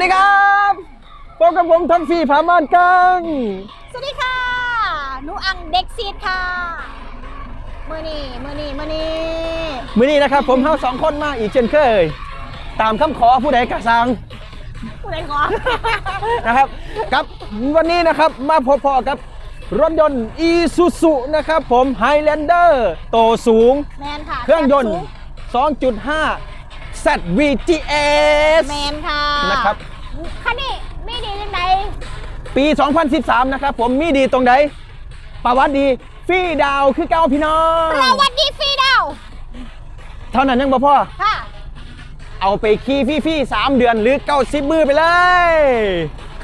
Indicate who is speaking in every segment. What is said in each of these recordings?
Speaker 1: วัสดีครับพบกับผมท็อปฟี่ผามานกัง
Speaker 2: สวัสดีค่ะหนูอังเด็กซีดค่ะมือนี่มือนี่มือนี่
Speaker 1: มื้อนี้นะครับ ผมเฮาสองคนมาอีกเช่นเคย ตามคำขอผู้ใดกระสัง
Speaker 2: ผู้ใดขอ
Speaker 1: นะครับกับวันนี้นะครับมาพบพอกับรถยนต์ e s u z u นะครับผม Highlander โตสูง
Speaker 2: แมนค่ะ
Speaker 1: เครื่องยนต์ 2.5 ZVGS
Speaker 2: แมนค่ะ
Speaker 1: นะครับ
Speaker 2: คันนี้ไม่ดียังไง
Speaker 1: ปี 2013 นะครับผมมีดีตรงไหนประวัติดีฟรีดาวคือเก้าพี่น้อง
Speaker 2: สวัสดีฟรีดาว
Speaker 1: เท่านั้นยังบ่พ่อ
Speaker 2: ค่ะ
Speaker 1: เอาไปขี่ฟรีๆ3เดือนหรือ90มือไปเลย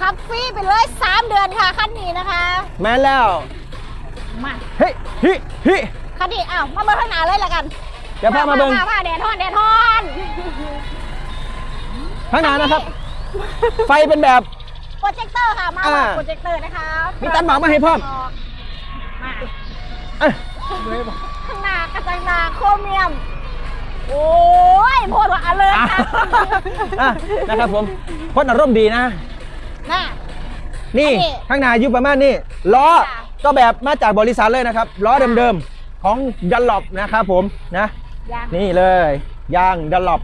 Speaker 2: ขับฟรีไปเลย 3 เดือนค่ะคันนี้นะคะ
Speaker 1: แม่นแล้ว
Speaker 2: มา
Speaker 1: เฮ้ยฮิฮิ
Speaker 2: คันนี้อ้าวมาเบิ่งข้างหน้าเลยละกัน
Speaker 1: เดี๋ยวพามาเบิ่ง
Speaker 2: ผ้าผ้าแดดทอนแดดทอน
Speaker 1: ข้างหน้านะครับ ไฟเป็นแบบ
Speaker 2: โปรเจคเตอร์ค่ะมา
Speaker 1: อ่า
Speaker 2: โปรเจคเตอร์นะคะ
Speaker 1: มีตันหมามาให้พร้อม
Speaker 2: มา
Speaker 1: เอ้ย
Speaker 2: ข้างหน้ากระจังหนาโครเมียม โอ้ยโพดว่าอเลย
Speaker 1: อะ
Speaker 2: ค่ะ
Speaker 1: อะนะครับผมคนอารมณ์ดีนะ
Speaker 2: น่ะ
Speaker 1: นี่
Speaker 2: อันนี้
Speaker 1: ข้างหน้าอยู่ประมาณนี้ล้อ
Speaker 2: ค่ะ
Speaker 1: ก็แบบมาจากบริษัทเลยนะครับล้อเดิมๆของยันหลบนะครับผมนะ
Speaker 2: ยัง
Speaker 1: นี่เลยยางดันหลบ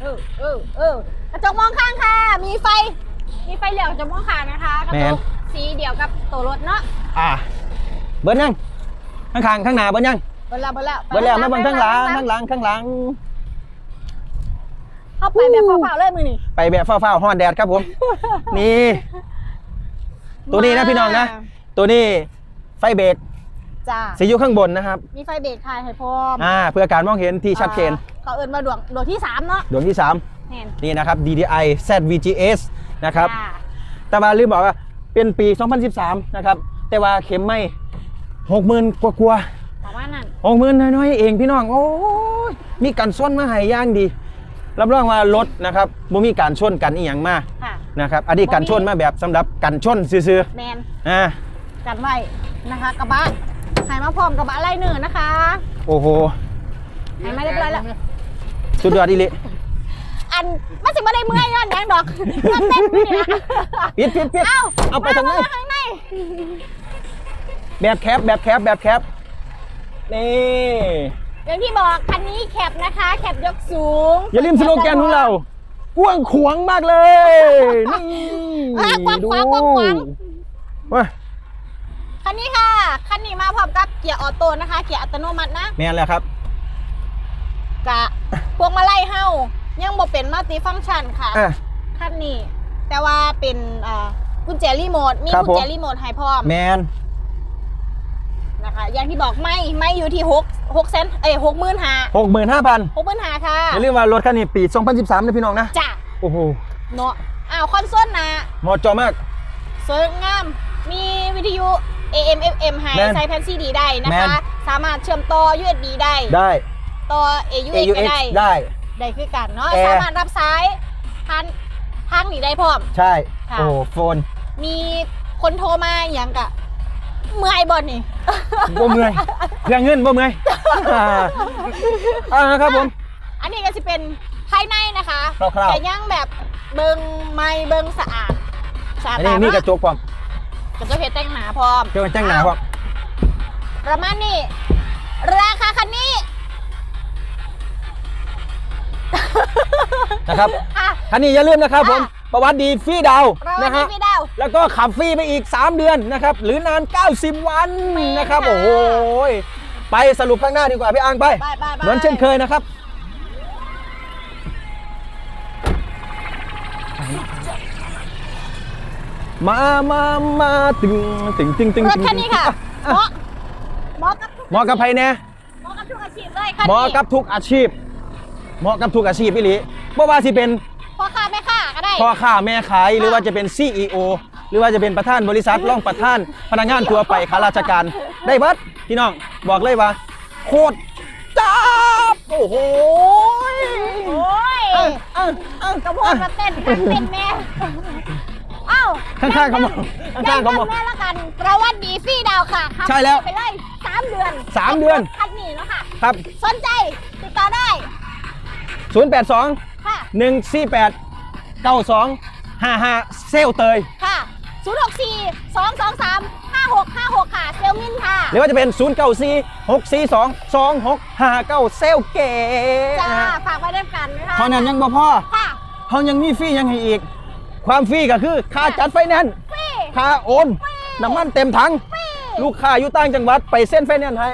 Speaker 2: เออเออเออ กระจกมองข้างค่ะ มีไฟ มีไฟเหลืองกระจกมองข้างนะคะกระจกสีเดียวกับตัวรถเนาะ
Speaker 1: อะเบิ้ลยังข้างข้างๆข้างหน้าเบิ้ลยัง
Speaker 2: เบิ้ลแล้วเบิ้ลแล้ว
Speaker 1: เบิ้ลแล้วไม่เบิ้ลข้างหลังข้างหลังข้างหลัง
Speaker 2: เข้าไปแบบเปล่าๆเลยมือนี่
Speaker 1: ไปแบบฟ้าวๆฮ้อนแดดครับผม นี่ ตัวนี้นะพี่น้องนะ ตัวนี้ไฟเบรก
Speaker 2: จ้า
Speaker 1: สีอยู่ข้างบนนะครับ
Speaker 2: มีไฟเบรกค่ะให้พร้อม
Speaker 1: อ่า เพื่อการมองเห็นที่ชัดเจน
Speaker 2: อ่าเขาเอินมาดวงดวงที่สามเนาะ
Speaker 1: ดวงที่
Speaker 2: เห็น
Speaker 1: 3 นี่นะครับ DDI ZVGS นะครับ
Speaker 2: จ้า
Speaker 1: แต่ว่าลืมบอกว่าเป็นปี 2013 นะครับ แต่ว่าเข็มไม่60,000กว่ากว่า
Speaker 2: ประมาณนั้น
Speaker 1: หกหมื่นน้อยๆเองพี่น้อง โอ้ย มีการส้นมาให้อย่างดี รับรองว่ารถนะครับบ่มีการชนกันอีหยังมา
Speaker 2: ค่ะ
Speaker 1: นะครับ อันนี้การชนมาแบบสำหรับกันชนซื่อ
Speaker 2: แมน
Speaker 1: ๆอ่า
Speaker 2: กันไว้นะคะกระบะให้มาพร้อมกระบะไล่เนื้อนะคะ
Speaker 1: โอ้โห
Speaker 2: ให้มาเรียบร้อยแล้ว
Speaker 1: สุดยอดอีหลิ
Speaker 2: อันมันสิบ่ได้เมื่อยย้อนแดงดอกย้อนเต้นนี่นะ
Speaker 1: ปิดปิดปิด
Speaker 2: เอ้า
Speaker 1: เอาไปทางไหน
Speaker 2: มข้างใน
Speaker 1: แบบแคปแบบแคปแบบแคปนี่
Speaker 2: อย่างที่บอกคันนี้แคปนะคะแคปยกสูง
Speaker 1: อย่าลืมสโลแกนของเรากว้างขวางมากเลยนี่
Speaker 2: อะกว้างขวางกว้างขวาง
Speaker 1: ว้า
Speaker 2: คันนี้ค่ะ คันนี้มาพร้อมกับเกียร์ออโต้นะคะ เกียร์อัตโนมัตินะ
Speaker 1: แม่นแล้วครับ
Speaker 2: กะพวงมาลัยเฮา ยังบ่เป็นมัลติฟังก์ชันค่ะ
Speaker 1: อะ
Speaker 2: คันนี้ แต่ว่าเป็นอ่ากุญแจรีโมทมี
Speaker 1: ครับ
Speaker 2: กุญแจ
Speaker 1: ผม
Speaker 2: รีโมทให้พร้อม
Speaker 1: แมน
Speaker 2: นะคะ อย่างที่บอกไม่ไม่อยู่ที่หกหกเซนเอ้ยหกหมื่นห้า
Speaker 1: หกหมื่นห้าพัน
Speaker 2: หกหมื่นห้าค่ะ
Speaker 1: อย่าลืมว่ารถคันนี้ปี 2013นะพี่น้องนะ
Speaker 2: จ้ะ
Speaker 1: โอ้โห
Speaker 2: เนาะอ้าวคอนโซลนะ
Speaker 1: เหมาะเจอมาก
Speaker 2: สวยงาม มีวิทยุ AM FM ให้
Speaker 1: แม่น
Speaker 2: ใส่แผ่นซีดีได้นะ
Speaker 1: แม่
Speaker 2: คะ
Speaker 1: น
Speaker 2: สามารถเชื่อมต่อ USB ได้
Speaker 1: ได้
Speaker 2: ต่อ AUX ก็
Speaker 1: AUX
Speaker 2: ได้
Speaker 1: ได้
Speaker 2: ได้คือกันเนาะ
Speaker 1: แอร์
Speaker 2: สามารถรับสายทางทางนี้ได้พร้อม
Speaker 1: ใช่
Speaker 2: ค่ะ
Speaker 1: โอ้โหโฟน
Speaker 2: มีคนโทรมาอย่างกะเมื่อยบอลนี่
Speaker 1: บ่เมื่อยเพื่อเงินบ่เมื่อยอ่าอ่าครับผม
Speaker 2: อันนี้ก็จะเป็นภายในนะคะ
Speaker 1: คร่าวๆ
Speaker 2: แต่ยังแบบเบิงไม่เบิงสะอาดสะอาด
Speaker 1: อันนี้มีกระจกความ
Speaker 2: กระจกเพชรแต่งหนาพร้อม
Speaker 1: เจ้าแจ้งหนาความ
Speaker 2: ประมาณนี้ ราค นนี้
Speaker 1: นะครับ
Speaker 2: อะ
Speaker 1: คันนี้อย่าลืมนะครับผม
Speaker 2: อะ
Speaker 1: ประวัติดีฟรีดาว
Speaker 2: เรา
Speaker 1: นะ
Speaker 2: ที่
Speaker 1: ฮะ
Speaker 2: พี่ดาว
Speaker 1: แล้วก็ขับฟรีไปอีก 3 เดือนนะครับ หรือนาน 90 วัน
Speaker 2: แม่น
Speaker 1: นะครับ
Speaker 2: ค่ะ
Speaker 1: โอ้โหไปสรุปข้างหน้าดีกว่าพี่อังไป
Speaker 2: บายบายบาย
Speaker 1: เหมือนเช่นเคยนะครับ มามามาตึงตึงตึงตึง
Speaker 2: รถคันนี้ค่ะเหมาะเหมาะกับทุก
Speaker 1: เหมาะกับใครแน่
Speaker 2: เหมาะกับทุกอาชีพเลยคัน
Speaker 1: เหมาะ
Speaker 2: นี้
Speaker 1: กับทุกอาชีพ เหมาะกับทุกอาชีพพี่หลี เพราะว่าสิเป็น
Speaker 2: พ่อค้าแม่ค้าก็ได้
Speaker 1: พ่อค้าแม่ขายหรือว่าจะเป็น CEO หรือว่าจะเป็นประธานบริษัทรองประธานพนักงานทั่วไปข้าราชการได้เบิดพี่น้องบอกเลยว่า โคตรจ้าบโอ้โห
Speaker 2: โอ้ย
Speaker 1: เอ้าเอ้าเอ้าก
Speaker 2: ระโพดมาเต้นกันเต้นแม่เอ้า
Speaker 1: ข้างๆเขาบอกข้างๆเขาบอก
Speaker 2: ย้ำแม่ละกันประวัติดีฟรีดาวค่ะขับ
Speaker 1: ใช่แล้ว
Speaker 2: ไปเลยสามเดือน
Speaker 1: สามเดือน
Speaker 2: คันนี้แล้วค่ะ
Speaker 1: ครับ
Speaker 2: สนใจติดต่อได้
Speaker 1: 082
Speaker 2: ค่ะ
Speaker 1: 148 92 55 เซลเตย
Speaker 2: ค่ะ 064 223 5656 ค่ะ เซลมินค่ะ
Speaker 1: หรือว่าจะเป็น 0 9 4 6 4 2 2 6 5 9 เซลเก๋
Speaker 2: จ้า
Speaker 1: นะฮะ
Speaker 2: ฝากไว้ด้วยกันนะคะ
Speaker 1: เท่านั้นยังบ่พอ
Speaker 2: ค่ะ
Speaker 1: เขายังมีฟรียังให้อีก ความฟรีก็คือค่าจัดไฟแนนซ์
Speaker 2: ฟรี
Speaker 1: ค่าโอนน้ำมันเต็มถัง
Speaker 2: ฟรี
Speaker 1: ลูกค้าอยู่ต่างจังหวัดไปเส้นไฟแนนซ์ให้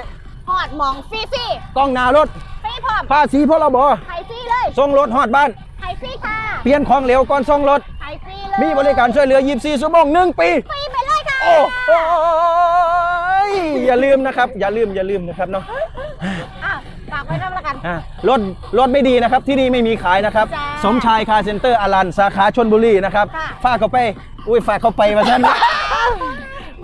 Speaker 2: หอดหมองฟรีฟรี
Speaker 1: กล้องหน้ารถ
Speaker 2: ฟรีพร้อม
Speaker 1: ภาษีพรบ
Speaker 2: ไทยฟรีเลย
Speaker 1: ส่งรถฮอดบ้าน
Speaker 2: ไทยฟรีค่ะ
Speaker 1: เปลี่ยนของเหลวก่อนส่งรถ
Speaker 2: ไทยฟรีเลย
Speaker 1: มีบริการช่วยเหลือ 24 ชั่วโมง1ปี
Speaker 2: ฟรีไปเลยค่ะ
Speaker 1: โอ้โหอย่าลืมนะครับ อย่าลืมอย่าลืมนะครับเนาะ
Speaker 2: อะฝากไว้ด้วยละกัน
Speaker 1: อะรถรถไม่ดีนะครับ ที่นี่ไม่มีขายนะครับ
Speaker 2: จ้า
Speaker 1: สมชายคาร์เซ็นเตอร์อลันสาขาชนบุรีนะครับ
Speaker 2: ค่ะ
Speaker 1: ฝากเข้าไป อุ้ยฝากเข้าไปมาท่าน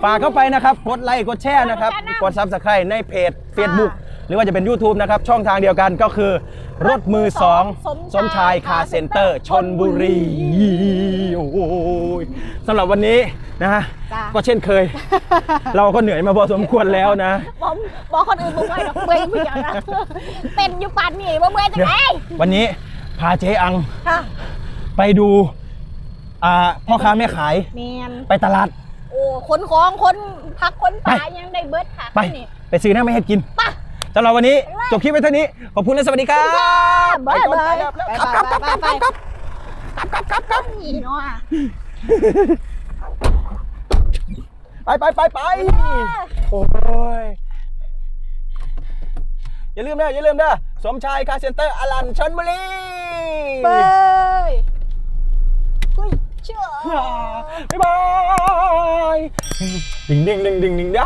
Speaker 1: ฝากเข้าไปนะครับ กดไลค์กดแชร์นะครับ กดซับสไครต์ในเพจ Facebook หรือว่าจะเป็น YouTube นะครับ ช่องทางเดียวกันก็คือ รถมือสองสมชายคาร์เซ็นเตอร์ชนบุรีโอ้ยสำหรับวันนี้นะฮะ
Speaker 2: จ้า
Speaker 1: ก็เช่นเคย เราก็เหนื่อยมาพอสมควรแล้วนะ
Speaker 2: บอกบอกคนอื่นบอกไม่หรอกเบื่อผู้เดียวนะเป็นอยู่ปันนี่ว่าเบื่อจังไง
Speaker 1: วันนี้พาเจ๊อัง
Speaker 2: ค่ะ
Speaker 1: ไปดูอ่าพ่อค้าแม่ขาย
Speaker 2: เมียน
Speaker 1: ไปตลาด
Speaker 2: โอ้คนของคนพักคนป่า
Speaker 1: ไป
Speaker 2: ยังได้เบิร์ดค่ะ
Speaker 1: ไป
Speaker 2: นี่
Speaker 1: ไปซื้อหน้าไม่ให้กิน
Speaker 2: ไป่ะ
Speaker 1: สำหรับวันนี้จบคลิปไว้เท่านี้ ขอบคุณและสวัสดีครับ
Speaker 2: บ๊าย
Speaker 1: ไปก่อน
Speaker 2: บาย
Speaker 1: ไปครับครับครับครับครับครับครับครับครับ
Speaker 2: นี่เนาะ
Speaker 1: ไปไปไปไปโอ้ยอย่าลืมนะอย่าลืมนะสมชายคาร์เซ็นเตอร์อลันชนบุรี
Speaker 2: เบยเฮ้ยเชื่อ
Speaker 1: บ๊ายบาย ดิ่งดิ่งดิ่งดิ่งดิ่งได้